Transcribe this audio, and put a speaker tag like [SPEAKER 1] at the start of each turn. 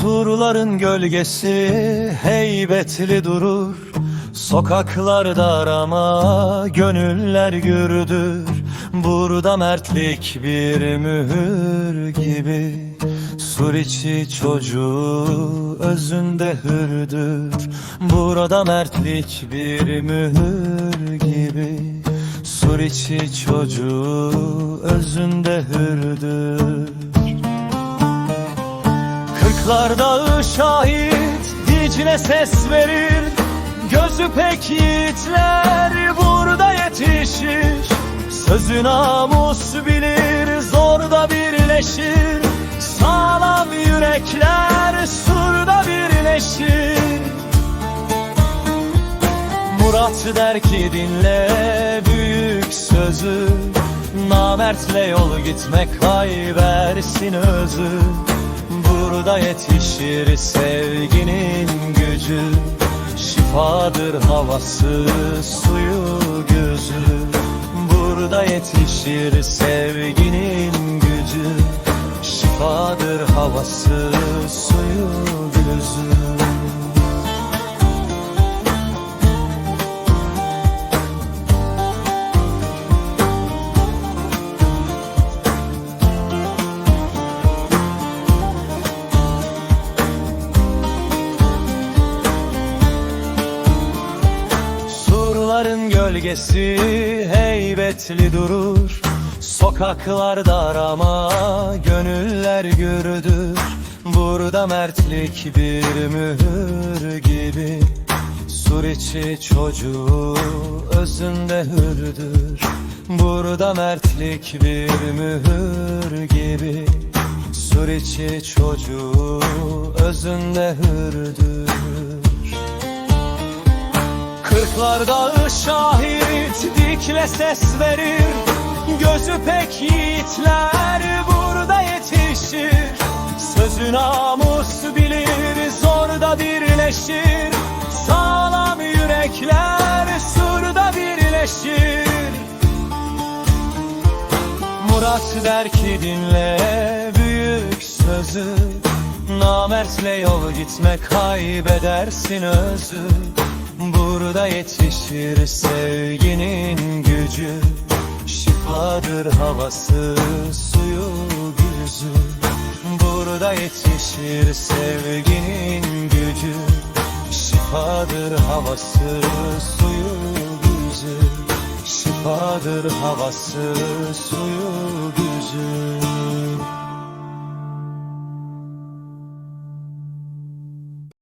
[SPEAKER 1] Surların gölgesi heybetli durur. Sokaklarda arama gönüller gürdür. Burada mertlik bir mühür gibi. Sur içi çocuğu özünde hürdür. Burada mertlik bir mühür gibi. Sur içi çocuğu özünde hürdür Kırklar dağı şahit Dicle ses verir. Gözü pek yiğitler burada yetişir. Sözü namus bilir Zor da birleşir. Sağlam yürekler Surda birleşir. Murat der ki dinle büyük sözü. Namertle yol gitmek kaybersin özü Burada yetişir sevginin gücü Şifadır havası suyu gözü. Burada yetişir sevginin gücü Şifadır havası suyu Surların gölgesi heybetli durur. Sokaklarda arama gönüller gürdür. Burada mertlik bir mühür gibi. Sur içi çocuğu özünde hürdür. Burada mertlik bir mühür gibi. Sur içi çocuğu özünde hürdür Kırklar dağı şahit dikle ses verir. Gözü pek yiğitler burada yetişir. Sözü namus bilir zor da birleşir. Sağlam yürekler surda birleşir. Murat der ki dinle büyük sözü. Namertle yol gitme kaybedersin özü Burada yetişir sevginin gücü Şifadır havası suyu güzü Burada yetişir sevginin gücü Şifadır havası suyu güzü Şifadır havası suyu güzü